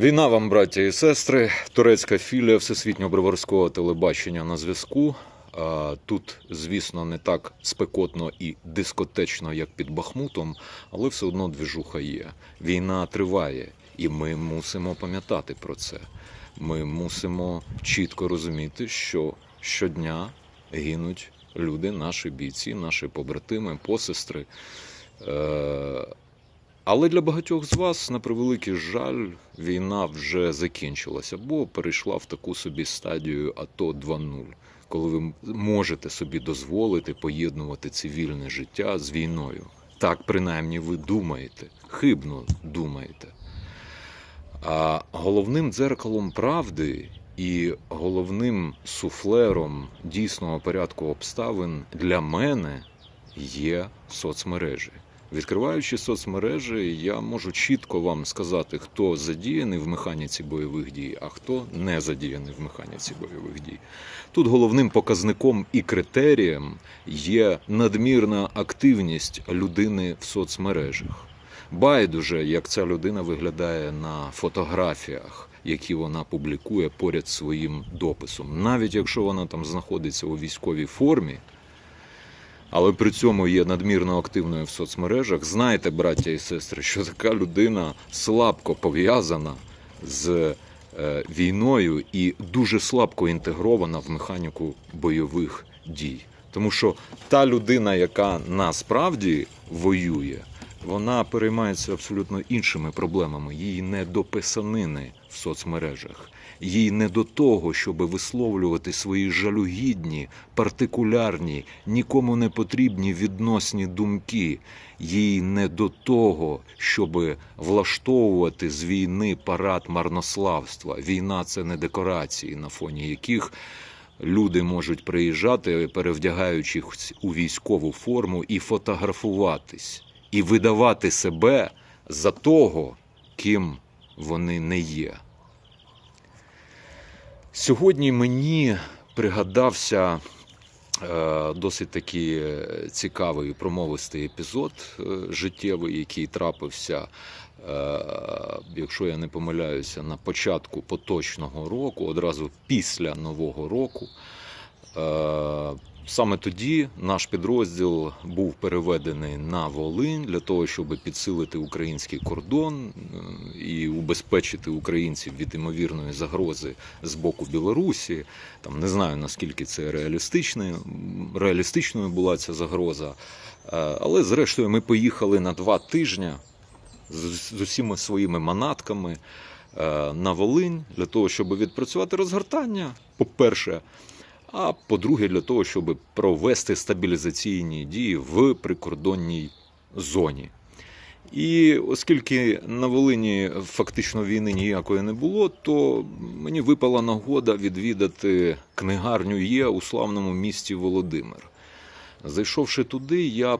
Війна вам, браття і сестри, турецька філія всесвітнього броварського телебачення на зв'язку. Тут, звісно, не так спекотно і дискотечно, як під Бахмутом, але все одно двіжуха є. Війна триває, і ми мусимо пам'ятати про це. Ми мусимо чітко розуміти, що щодня гинуть люди, наші бійці, наші побратими, посестри. Але для багатьох з вас, на превеликий жаль, війна вже закінчилася, бо перейшла в таку собі стадію АТО 2.0, коли ви можете собі дозволити поєднувати цивільне життя з війною. Так, принаймні, ви думаєте, хибно думаєте. А головним дзеркалом правди і головним суфлером дійсного порядку обставин для мене є соцмережі. Відкриваючи соцмережі, я можу чітко вам сказати, хто задіяний в механіці бойових дій, а хто не задіяний в механіці бойових дій. Тут головним показником і критерієм є надмірна активність людини в соцмережах. Байдуже, як ця людина виглядає на фотографіях, які вона публікує поряд своїм дописом, навіть якщо вона там знаходиться у військовій формі але при цьому є надмірно активною в соцмережах. Знайте, браття і сестри, що така людина слабко пов'язана з е, війною і дуже слабко інтегрована в механіку бойових дій. Тому що та людина, яка насправді воює, вона переймається абсолютно іншими проблемами. Їй не до писанини в соцмережах, їй не до того, щоб висловлювати свої жалюгідні, партикулярні, нікому не потрібні відносні думки. Їй не до того, щоб влаштовувати з війни парад марнославства. Війна це не декорації, на фоні яких люди можуть приїжджати, перевдягаючись у військову форму, і фотографуватись, і видавати себе за того, ким вони не є. Сьогодні мені пригадався е, досить такий е, цікавий промовистий епізод е, життєвий, який трапився, е, якщо я не помиляюся, на початку поточного року, одразу після Нового року. Саме тоді наш підрозділ був переведений на Волинь для того, щоб підсилити український кордон е, і убезпечити українців від імовірної загрози з боку Білорусі. Там не знаю наскільки це реалістичною, реалістичною була ця загроза. Е, Але зрештою ми поїхали на два тижні з усіма своїми манатками е, на Волинь для того, щоб відпрацювати розгортання. По-перше, а по-друге, для того, щоб провести стабілізаційні дії в прикордонній зоні. І оскільки на Волині фактично війни ніякої не було, то мені випала нагода відвідати книгарню Є у славному місті Володимир. Зайшовши туди, я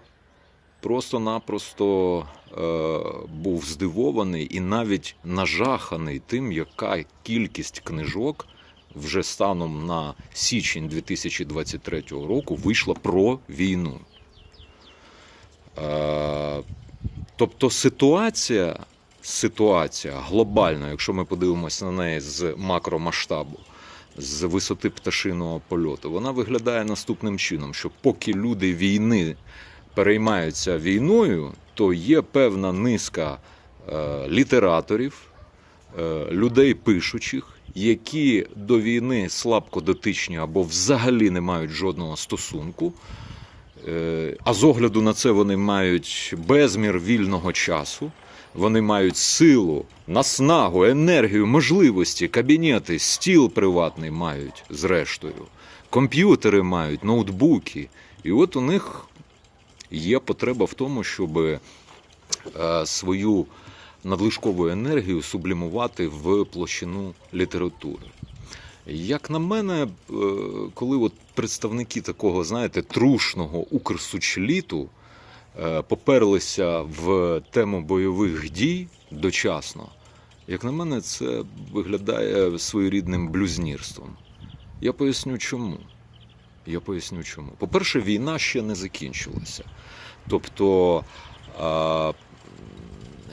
просто-напросто е, був здивований і навіть нажаханий тим, яка кількість книжок вже станом на січень 2023 року вийшла про війну. Е, Тобто ситуація, ситуація глобальна, якщо ми подивимося на неї з макромасштабу, з висоти пташиного польоту, вона виглядає наступним чином: що поки люди війни переймаються війною, то є певна низка е, літераторів, е, людей пишучих, які до війни слабко дотичні або взагалі не мають жодного стосунку. Е, А з огляду на це вони мають безмір вільного часу, вони мають силу, наснагу, енергію, можливості, кабінети, стіл приватний мають зрештою, комп'ютери мають, ноутбуки. І от у них є потреба в тому, щоб е, свою надлишкову енергію сублімувати в площину літератури. Як на мене, е, коли от представники такого, знаєте, трушного укрсучліту е, поперлися в тему бойових дій дочасно, як на мене, це виглядає своєрідним блюзнірством. Я поясню чому. Я поясню чому. По-перше, війна ще не закінчилася. Тобто а,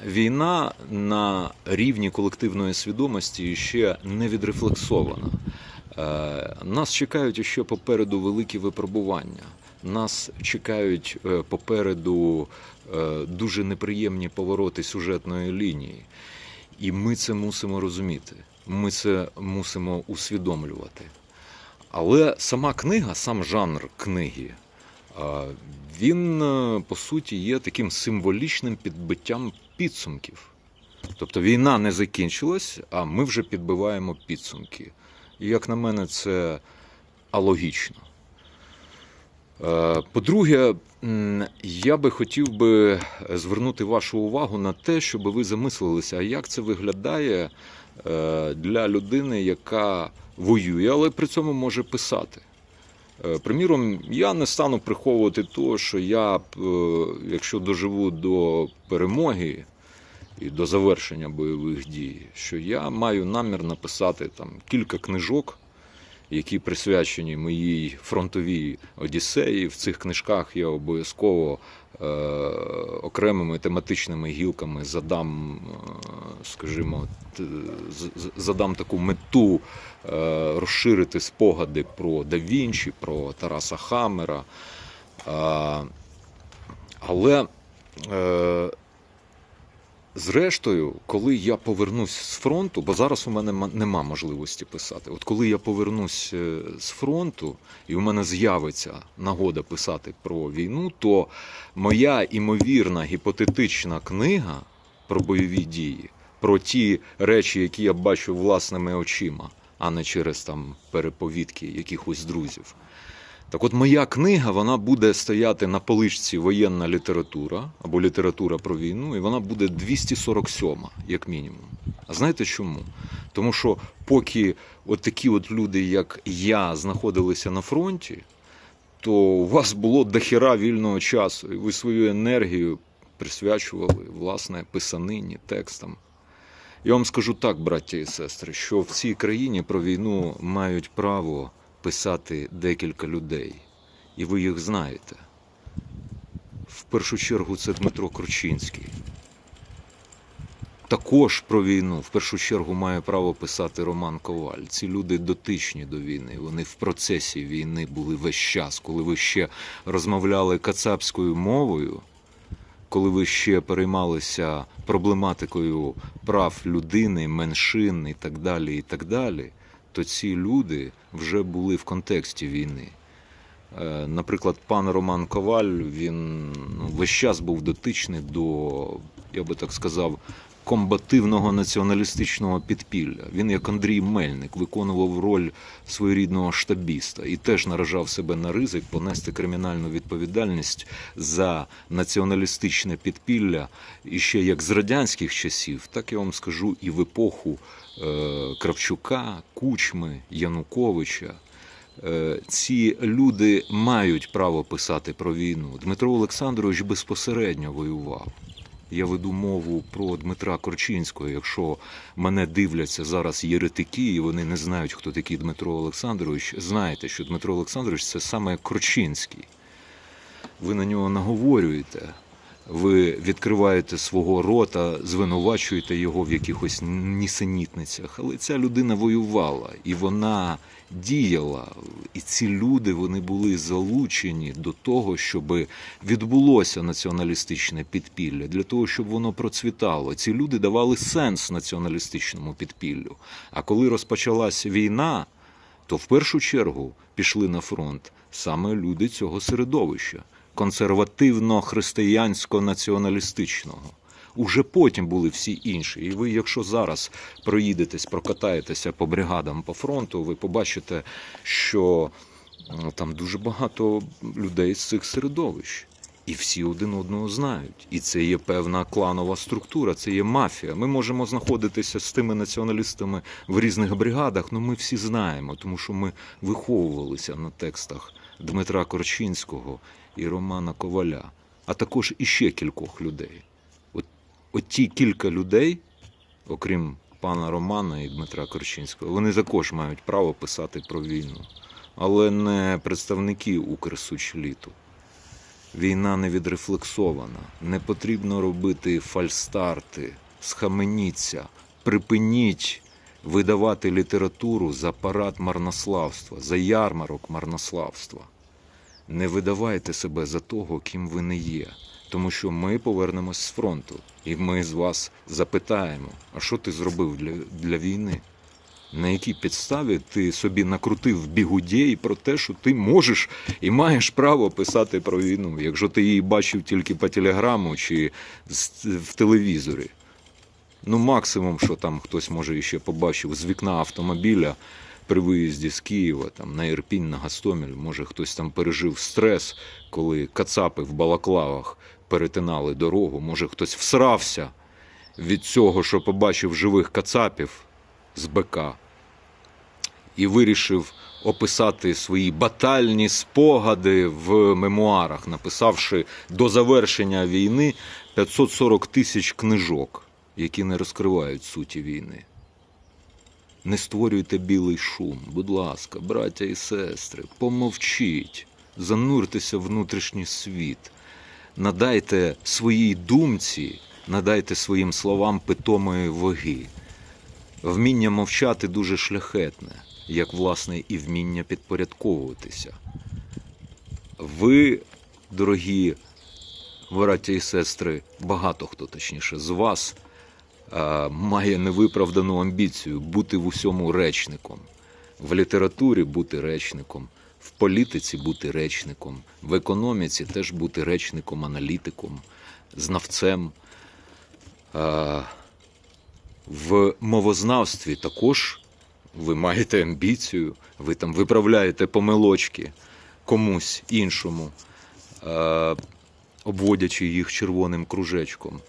війна на рівні колективної свідомості ще не відрефлексована. Е, Нас чекають ще попереду великі випробування. Нас чекають е, попереду е, дуже неприємні повороти сюжетної лінії. І ми це мусимо розуміти. Ми це мусимо усвідомлювати. Але сама книга, сам жанр книги, він по суті є таким символічним підбиттям підсумків. Тобто війна не закінчилась, а ми вже підбиваємо підсумки. І як на мене, це алогічно. Е, По-друге, я би хотів би звернути вашу увагу на те, щоб ви замислилися, а як це виглядає е, для людини, яка воює, але при цьому може писати. Е, Приміром, я не стану приховувати того, що я, е, якщо доживу до перемоги і до завершення бойових дій, що я маю намір написати там кілька книжок, які присвячені моїй фронтовій одіссеї. В цих книжках я обов'язково е, окремими тематичними гілками задам, е, скажімо, задам таку мету е, розширити спогади про Да Вінчі, про Тараса Хамера. Але Зрештою, коли я повернусь з фронту, бо зараз у мене ма- нема можливості писати. От коли я повернусь е, з фронту, і у мене з'явиться нагода писати про війну, то моя імовірна гіпотетична книга про бойові дії, про ті речі, які я бачу власними очима, а не через там переповідки якихось друзів. Так от моя книга вона буде стояти на поличці воєнна література або література про війну, і вона буде 247, як мінімум. А знаєте чому? Тому що поки от такі от люди, як я, знаходилися на фронті, то у вас було дохіра вільного часу, і ви свою енергію присвячували власне писанині, текстам. Я вам скажу так, браття і сестри, що в цій країні про війну мають право писати декілька людей, і ви їх знаєте. В першу чергу це Дмитро Кручинський. Також про війну в першу чергу має право писати Роман Коваль. Ці люди дотичні до війни. Вони в процесі війни були весь час, коли ви ще розмовляли кацапською мовою, коли ви ще переймалися проблематикою прав людини, меншин і так далі, і так далі, то ці люди вже були в контексті війни. Е, Наприклад, пан Роман Коваль, він ну, весь час був дотичний до, я би так сказав, комбативного націоналістичного підпілля. Він, як Андрій Мельник, виконував роль своєрідного штабіста і теж наражав себе на ризик понести кримінальну відповідальність за націоналістичне підпілля і ще як з радянських часів, так я вам скажу, і в епоху е, Кравчука, Кучми, Януковича. Е, ці люди мають право писати про війну. Дмитро Олександрович безпосередньо воював. Я веду мову про Дмитра Корчинського. Якщо мене дивляться зараз єретики, і вони не знають, хто такий Дмитро Олександрович, знайте, що Дмитро Олександрович це саме Корчинський. Ви на нього наговорюєте, ви відкриваєте свого рота, звинувачуєте його в якихось нісенітницях. Але ця людина воювала і вона діяла. І ці люди вони були залучені до того, щоб відбулося націоналістичне підпілля, для того, щоб воно процвітало. Ці люди давали сенс націоналістичному підпіллю. А коли розпочалася війна, то в першу чергу пішли на фронт саме люди цього середовища консервативно-християнсько-націоналістичного. Уже потім були всі інші. І ви, якщо зараз проїдетесь, прокатаєтеся по бригадам по фронту, ви побачите, що там дуже багато людей з цих середовищ. І всі один одного знають. І це є певна кланова структура, це є мафія. Ми можемо знаходитися з тими націоналістами в різних бригадах, але ми всі знаємо, тому що ми виховувалися на текстах Дмитра Корчинського і Романа Коваля, а також іще кількох людей. От, от ті кілька людей, окрім пана Романа і Дмитра Корчинського, вони також мають право писати про війну, але не представники Укрсучліту. Війна не відрефлексована. Не потрібно робити фальстарти, схаменіться, припиніть видавати літературу за парад марнославства, за ярмарок марнославства. Не видавайте себе за того, ким ви не є. Тому що ми повернемось з фронту, і ми з вас запитаємо, а що ти зробив для, для війни? На якій підставі ти собі накрутив бігудєй про те, що ти можеш і маєш право писати про війну, якщо ти її бачив тільки по телеграму чи в телевізорі. Ну, максимум, що там хтось може ще побачив з вікна автомобіля при виїзді з Києва, там на Ірпінь, на Гастомель, може хтось там пережив стрес, коли кацапи в балаклавах перетинали дорогу, може хтось всрався від цього, що побачив живих кацапів з БК, і вирішив описати свої батальні спогади в мемуарах, написавши до завершення війни 540 тисяч книжок, які не розкривають суті війни. Не створюйте білий шум, будь ласка, браття і сестри, помовчіть, зануртеся в внутрішній світ, надайте своїй думці, надайте своїм словам питомої ваги. Вміння мовчати дуже шляхетне, як власне і вміння підпорядковуватися. Ви, дорогі браття і сестри, багато хто точніше з вас має невиправдану амбіцію бути в усьому речником, в літературі бути речником, в політиці бути речником, в економіці теж бути речником, аналітиком, знавцем. Е, в мовознавстві також ви маєте амбіцію, ви там виправляєте помилочки комусь іншому, е, обводячи їх червоним кружечком.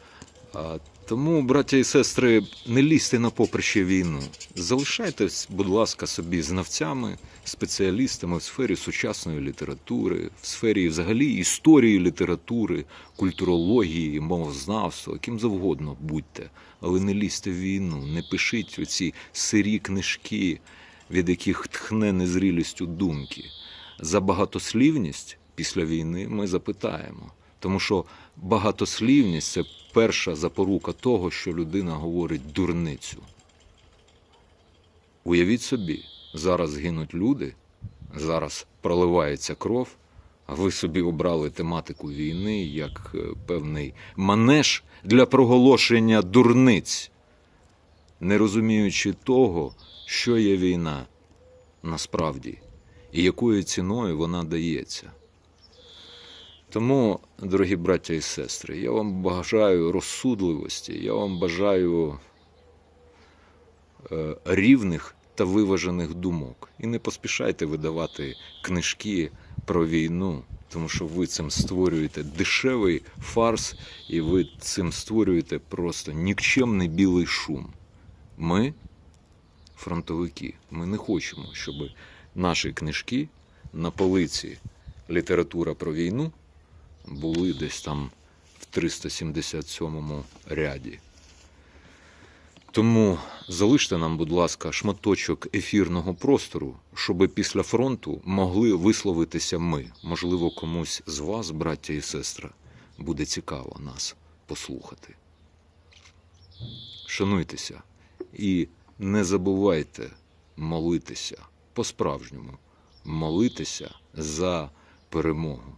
Тому, браття і сестри, не лізьте на поприще війну. Залишайтесь, будь ласка, собі знавцями, спеціалістами в сфері сучасної літератури, в сфері взагалі історії літератури, культурології, мовознавства, яким завгодно будьте. Але не лізьте в війну, не пишіть оці сирі книжки, від яких тхне незрілістю думки. За багатослівність після війни ми запитаємо. Тому що багатослівність це перша запорука того, що людина говорить дурницю. Уявіть собі, зараз гинуть люди, зараз проливається кров, а ви собі обрали тематику війни як е, певний манеж для проголошення дурниць, не розуміючи того, що є війна насправді і якою ціною вона дається. Тому, дорогі браття і сестри, я вам бажаю розсудливості, я вам бажаю е, рівних та виважених думок. І не поспішайте видавати книжки про війну, тому що ви цим створюєте дешевий фарс, і ви цим створюєте просто нікчемний білий шум. Ми, фронтовики, ми не хочемо, щоб наші книжки на полиці література про війну були десь там в 377 ряді. Тому залиште нам, будь ласка, шматочок ефірного простору, щоб після фронту могли висловитися ми. Можливо, комусь з вас, браття і сестра, буде цікаво нас послухати. Шануйтеся і не забувайте молитися по-справжньому, молитися за перемогу.